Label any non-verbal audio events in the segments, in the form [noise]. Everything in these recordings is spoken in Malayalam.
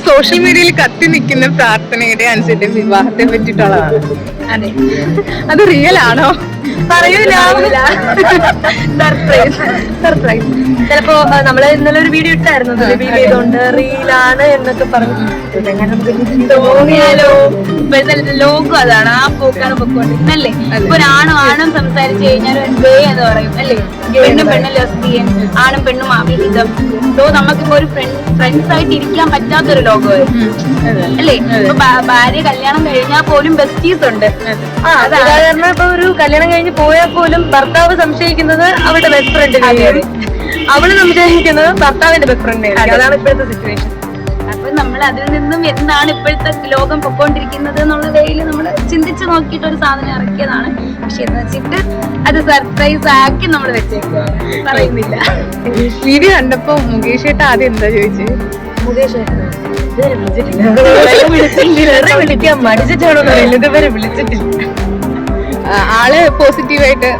ഇപ്പൊ സോഷ്യൽ മീഡിയയിൽ കത്തി നിൽക്കുന്ന പ്രാർത്ഥനയുടെ അനുസരിച്ച് വിവാഹത്തെ പറ്റിയിട്ടുള്ളതാണ്. അതെ. അത് റിയൽ ആണോ? പറയൂല. സർപ്രൈസ് സർപ്രൈസ് ചിലപ്പോ നമ്മൾ ഇന്നലെ ഒരു വീഡിയോ ഇട്ടായിരുന്നു. റിവീൽ ചെയ്തോണ്ട് റീലാണ് എന്നൊക്കെ പറഞ്ഞു. തോന്നിയാലോ? ഇപ്പോഴത്തെ ലോകം അതാണ്. ആ പോക്കാണ് പൊക്കോണ്ട് അല്ലേ? ഇപ്പൊ ഒരാണും ആണും സംസാരിച്ചു കഴിഞ്ഞാൽ എന്ന് പറയും അല്ലേ? പെണ്ണും പെണ്ണും ലെസ്ബിയൻ ആണും പെണ്ണും അഭിഹിതം സോ നമുക്കിപ്പോ ഒരു ഫ്രണ്ട്സ് ആയിട്ട് ഇരിക്കാൻ പറ്റാത്തൊരു ലോകമായി അല്ലേ? ഇപ്പൊ ഭാര്യ കല്യാണം കഴിഞ്ഞാൽ പോലും ബെസ്റ്റീസ് ഉണ്ട്. സാധാരണ ഇപ്പൊ ഒരു കല്യാണം കഴിഞ്ഞ് പോയാൽ പോലും ഭർത്താവ് സംശയിക്കുന്നത് അവളുടെ ബെസ്റ്റ് ഫ്രണ്ടിനെ അവൾ സംശയിക്കുന്നത് ഭർത്താവിന്റെ ബെസ്റ്റ് ഫ്രണ്ടിനെ അതാണ് ഇപ്പോഴത്തെ സിറ്റുവേഷൻ നമ്മൾ അതിൽ നിന്നും എന്താണ് ഇപ്പോഴത്തെ ലോകം പൊക്കോണ്ടിരിക്കുന്നത് എന്നുള്ള വേയിൽ നമ്മൾ ചിന്തിച്ചു നോക്കിയിട്ട് ഒരു സാധനം ഇറക്കിയതാണ്. പക്ഷെ എന്ന് വെച്ചിട്ട് അത് സർപ്രൈസ് ആക്കി നമ്മൾ വെച്ചേക്കുക പറയുന്നില്ല. വീഡിയോ കണ്ടപ്പോ മുകേഷ് ഏട്ട ആദ്യം എന്താ ചോദിച്ചത് മുകേഷ് വിളിച്ചിട്ടില്ല. വിളിക്കാൻ മടിച്ചിട്ടാണോ പറയുന്നത്? ഇതുവരെ വിളിച്ചിട്ടില്ല. ആൾ പോസിറ്റീവായിട്ട്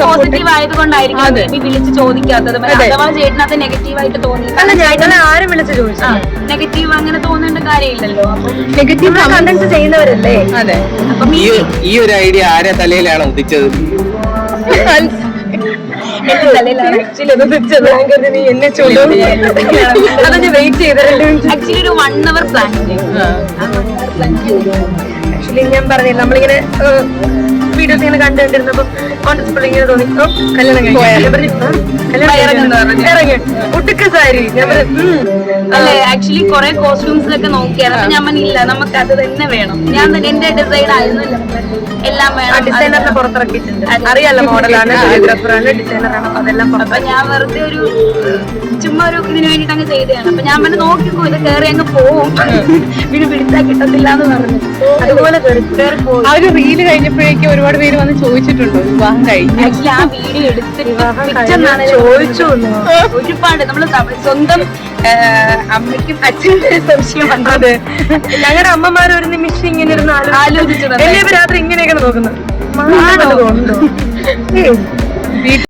പോസിറ്റീവ് ആയതുകൊണ്ടായിരിക്കും വിളിച്ച് ചോദിക്കാത്തത്. അഥവാ ചേട്ടനകത്ത് നെഗറ്റീവ് ആയിട്ട് തോന്നി അല്ല ഞാൻ ഇന്നലെ ആരും വിളിച്ച് ചോദിച്ചു നെഗറ്റീവ് അങ്ങനെ തോന്നേണ്ട കാര്യമില്ലല്ലോ. നെഗറ്റീവ് കണ്ടന്റ് ചെയ്യുന്നവരല്ലേ? അതെ. ഈ ഈ ഒരു ഐഡിയ ആരെ തലയിലാണ് ഉദിച്ചത്? ആക്ച്വലി [laughs] ഒരു വൺ അവർ പ്ലാൻ ആക്ച്വലി ഞാൻ പറഞ്ഞില്ല നമ്മളിങ്ങനെ വീഡിയോസ് ഇങ്ങനെ കണ്ടുകൊണ്ടിരുന്നപ്പോ കോൺഗ്രസ് ഇങ്ങനെ തോന്നി. കല്യാണം കഴിഞ്ഞു. ഇറങ്ങി. ഉടുക്ക സാരി. ഞാൻ അല്ലെ ആക്ച്വലി കുറെ കോസ്റ്റ്യൂംസിലൊക്കെ ഒക്കെ അപ്പൊ ഞാൻ പറഞ്ഞില്ല നമുക്ക് അത് തന്നെ വേണം. ഞാൻ തന്നെ എന്റെ ഡിസൈൻ ആയിരുന്നു. എല്ലാം വേണം. ഡിസൈനറിനെ പുറത്തിറക്കിയിട്ടുണ്ട്. അറിയാലോ മോഡലാണ് ഫോട്ടോഗ്രാഫറാണ് ഡിസൈനറാണ് അതെല്ലാം അപ്പൊ ഞാൻ വെറുതെ ഒരു ചുമ്മാ ഒരു ഇതിന് വേണ്ടിട്ട് അങ്ങ് ചെയ്തതാണ്. അപ്പൊ ഞാൻ പറഞ്ഞു നോക്കിക്കോ ഇത് കയറി അങ്ങ് പോവും. പിന്നെ പിടിച്ചാൽ കിട്ടത്തില്ല എന്ന് പറഞ്ഞു. അതുപോലെ കയറി പോയി. ആ ഒരു റീൽ കഴിഞ്ഞപ്പോഴേക്കും ഒരുപാട് പേര് വന്ന് ചോദിച്ചിട്ടുണ്ടോ. വിവാഹം കഴിഞ്ഞു. ആ വീഡിയോ എടുത്തിട്ട് ചോദിച്ചു ഒരുപാട് നമ്മൾ സ്വന്തം അമ്മയ്ക്കും അച്ഛനും വരെ സംശയം വന്നത് ഞങ്ങളുടെ അമ്മമാർ ഒരു നിമിഷം ഇങ്ങനെ ഇരുന്ന് ആലോചിച്ചു രാത്രി ഇങ്ങനെയൊക്കെ നോക്കുന്നത്.